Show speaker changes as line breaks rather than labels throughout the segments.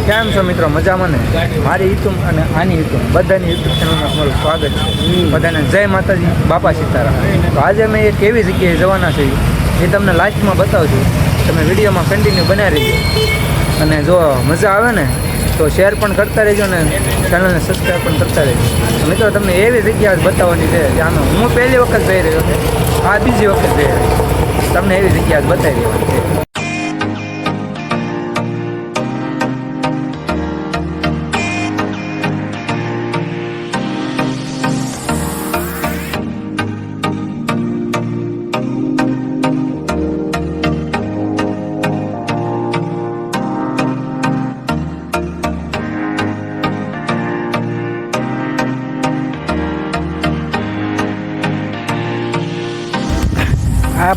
કેમ છો મિત્રો? મજામાં ને? મારી યુટ્યુબ અને આની યુટ્યુબ, બધાની યુટ્યુબ ચેનલમાં તમારું સ્વાગત છે. બધાને જય માતાજી, બાપા સીતારામ. તો આજે અમે એક એવી જગ્યાએ જવાના છીએ એ તમને લાસ્ટમાં બતાવજો. તમે વિડીયોમાં કન્ટિન્યુ બનાવી રહેજો. અને જો મજા આવે ને, તો શેર પણ કરતા રહેજો ને ચેનલને સબસ્ક્રાઈબ પણ કરતા રહેજો. મિત્રો, તમને એવી જગ્યા બતાવવાની છે જ્યાં હું પહેલી વખત જઈ રહ્યો છે, આ બીજી વખત જઈ રહ્યો તમને એવી જગ્યા બતાવી દેવાની છે.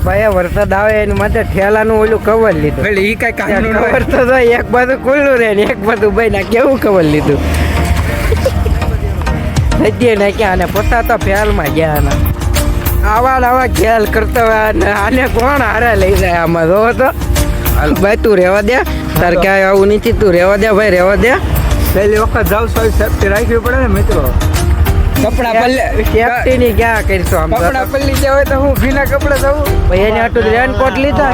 ભાઈ વરસાદ આવે એની માટે ઠેલાનું ઓલું કવર લીધું.
એટલે એ કઈ.
કવર તો એક બાજુ ખુલ્લું રહે ને એક બાજુ ભાઈ કેવું કવર લીધું? સજ્જે નાખ્યા અને પોતા તો ફેલમાં ગયા ને. આવા ને આવા ખ્યાલ કરતા હોય આને કોણ હારે લઈ જાય આમાં? જો તો. ભાઈ તું રહેવા દે. તાર ક્યાંય આવું નથી તું રહેવા દે ભાઈ રહેવા દે.
પહેલી વખત જાવ સોય સેફટી રાખવી પડે ને મિત્રો. કપડા
સેફટી ની ક્યાં કરશો આમ?
કપડા પલ્લી ગયા હોય તો હું ભીના કપડા જવું
ભાઈ એને આટલું રેનકોટ લીધા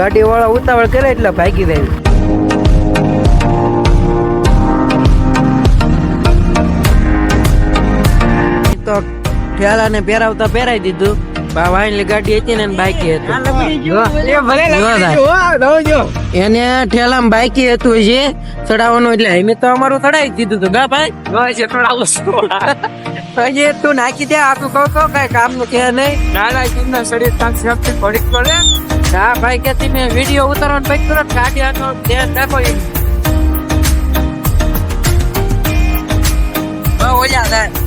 ગાડી વાળા ઉતાવળ કરે એટલે ભાગી જાય. તો ઠેલાને પહેરાવતા પહેરાવી દીધું. બા વાઈનની ગાડી હતી ને બાઈકી હતું. જો, જો થાય. એને ઠેલામાં બાઈકી હતું છે ચડાવવાનું એટલે એમે તો અમારું ચડાવી દીધું હતું ગા ભાઈ. હજી તું નાખી દે આ તું કહું તો કઈ કામનું કે નહીં હા ભાઈ કે મેં વીડિયો ઉતારવાનું પછી તુરંત ગાડી આનો ધ્યાન રાખો ઓલા થાય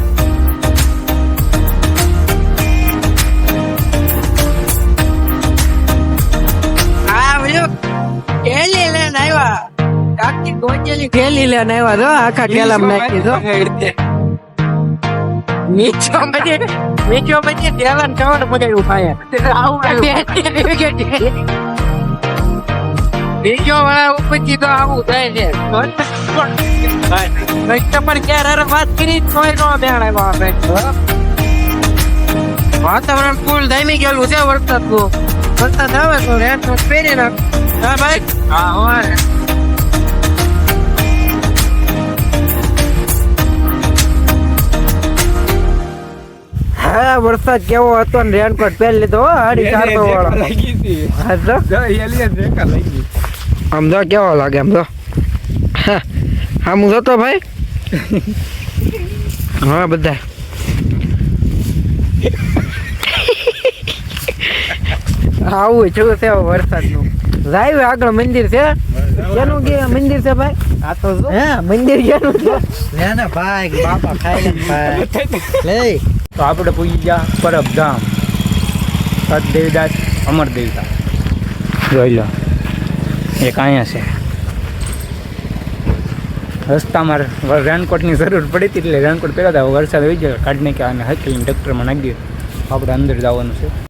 કાકી ગોચેલી ઠેલી લઈને આવ્યા જો આખા ઠેલામાં નાખી દો નીચો પછી નીચો પછી ઠેલાને કવર પકડ્યું પાયા બીજો વાળા ઉપરથી તો આવું થાય છે કસ્ટમર કેર હારે વાત કરી કોઈ નો બેહાડે આપણે વાતાવરણ ફૂલ ધામી ગયેલું છે વરસાદનું વરસાદ આવે તો રેન કોટ પહેરી નાખ હા ભાઈ હા હોય હા વરસાદ કેવો હતો ને રેનકોટ પહેરી લીધો હો હાડી ચારસો વાળો. હા તો? આમ તો કેવો લાગે આમ તો હા આમ જોતો ભાઈ? હા બધા. આવું છું છે વરસાદનું. જાય આગળ મંદિર છે? કેનું કે મંદિર છે ભાઈ? આ તો હે મંદિર કેનું છે?
લે ને ભાઈ બાપા ખાઈ લે ને ભાઈ. લે.
તો આપણે પૂજી ગયા પરબધામ સત દેવદાસ અમર દેવતા જોઈ લો. એક અહીંયા છે. રસ્તામાં રેનકોટની જરૂર પડી હતી એટલે રેનકોટ પહેર્યા વરસાદ આવી ગયો. કાઢને કે આને હકેલીને ટ્રેક્ટરમાં નાખી દીધું. આપણે અંદર જવાનું છે.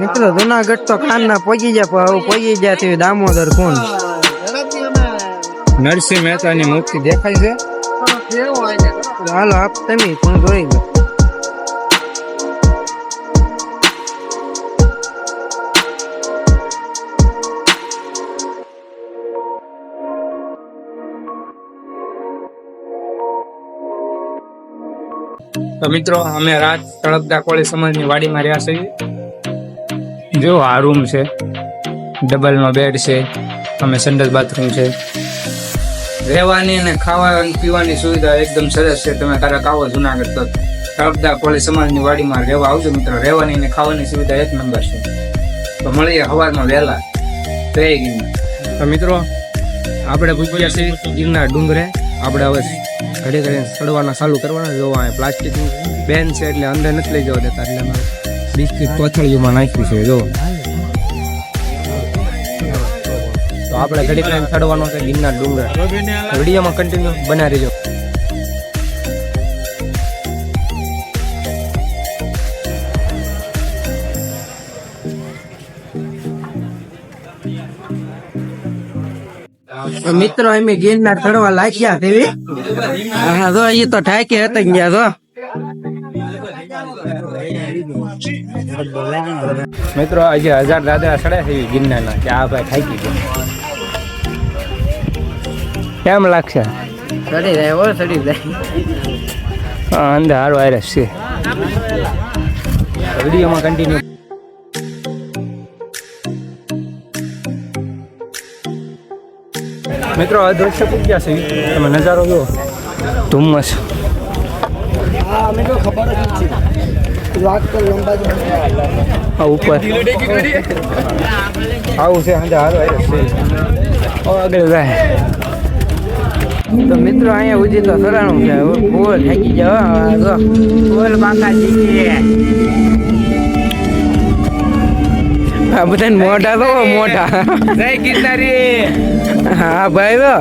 મિત્રો, જુનાગઢ તો ખાનના પહોંચી જાય પણ હવે પહોંચી જાય તે દામોદર કોણ?
નરસિંહ મહેતાની મૂર્તિ દેખાય છે.
હાલો, આપ તમે પણ જોઈ લો.
તો મિત્રો, અમે રાત તળપદા કોળી સમાજની વાડીમાં રહ્યા છીએ. જો, આ રૂમ છે. ડબલમાં બેડ છે. અમે સંડસ બાથરૂમ છે. રહેવાની અને ખાવાની પીવાની સુવિધા એકદમ સરસ છે. તમે ક્યારેક આવો જુનાગઢ તો તળપદા કોળી સમાજની વાડીમાં રહેવા આવજો મિત્રો. રહેવાની અને ખાવાની સુવિધા એક નંબર છે. તો મળીએ હવારમાં વહેલા. થઈ ગિરનાર તો મિત્રો, આપણે પૂછ્યા છે ગિરનાર ડુંગરે. આપણે હવે ઘડી ઘડી ચડવાના ચાલુ કરવાના જોવા પ્લાસ્ટિકની બેન છે એટલે અંદર નથી લઈ જવા દેતા એટલે બિસ્કિટ કોથળીઓમાં નાખ્યું છે જો તો આપણે ઘડી ઘડી ચડવાનો છે ગિરનાર ડુંગર વિડીયોમાં કન્ટિન્યુ બના રહેજો
મિત્રો એમ ગિરનાર ચડવા લાગ્યા તેવી હા? જો એ તો ઠાકી હતા ગયા જો.
મિત્રો આજે હજાર દાદા ચડ્યા છે ગિરનારના કે આ ભાઈ થાકી ગયું. કેમ લાગશે?
સડી જાય હો સડી જાય.
હા અંદર હારો વાયરસ છે. વિડીયોમાં કન્ટિન્યુ મિત્રો અદ્રશ્ય પૂગ્યા છે. તમે નજારો જુઓ. ધુમ્મસ. આ ઉપર. આવું છે અંદર હારો વાયરસ છે ઓ, આગળ જાય.
તો મિત્રો અહીંયા ઉજી તો સરાણું છે. બોલ થાકી જાવ આ બધા મોઢા તો
જય ગિરનારી.
હા ભાઈ તો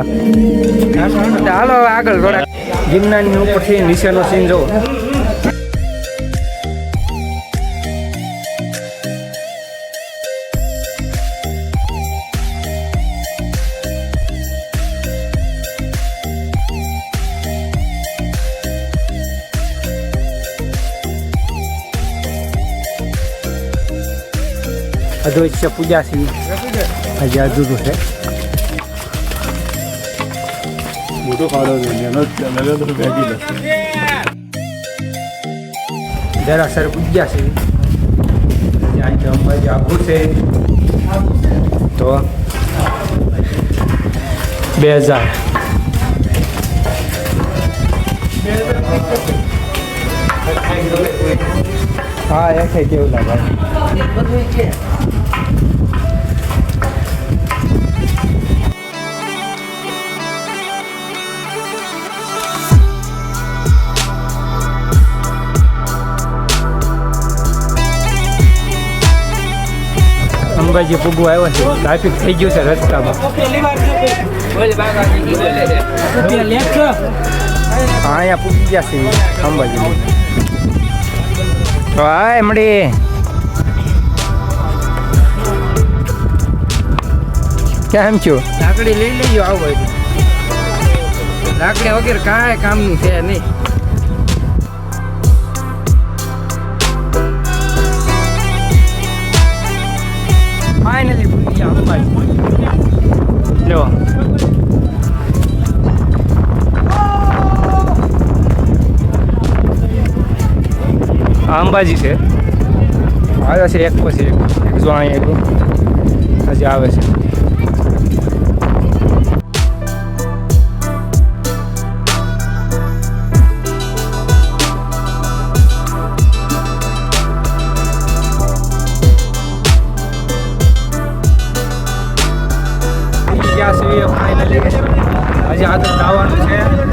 ચાલો આગળ થોડા
ગિરનારની ઉપરથી નીચેનો સીન જો અદ્વૈત્ય પૂજા છે. હજી અધૂરું છે જરાસર પૂજ્યા છે અંબાજી આખું છે. તો બે હજાર. હા એ કેવું લાગે. અંબાજી પૂગવા આવ્યો છે ટ્રાફિક થઈ ગયું છે રસ્તામાં. અહીંયા પૂગી ગયા છે અંબાજી. હા એમડી કેમ છો?
લાકડી લઈ લેજો આવો. લાકડી વગેરે કાંઈ કામની છે નહીં.
અંબાજી છે. આવે છે એક પછી એક. જો અહીંયા હજી આવે છે. ગયા છે ફાઇનલી હજી આગળ જવાનું છે.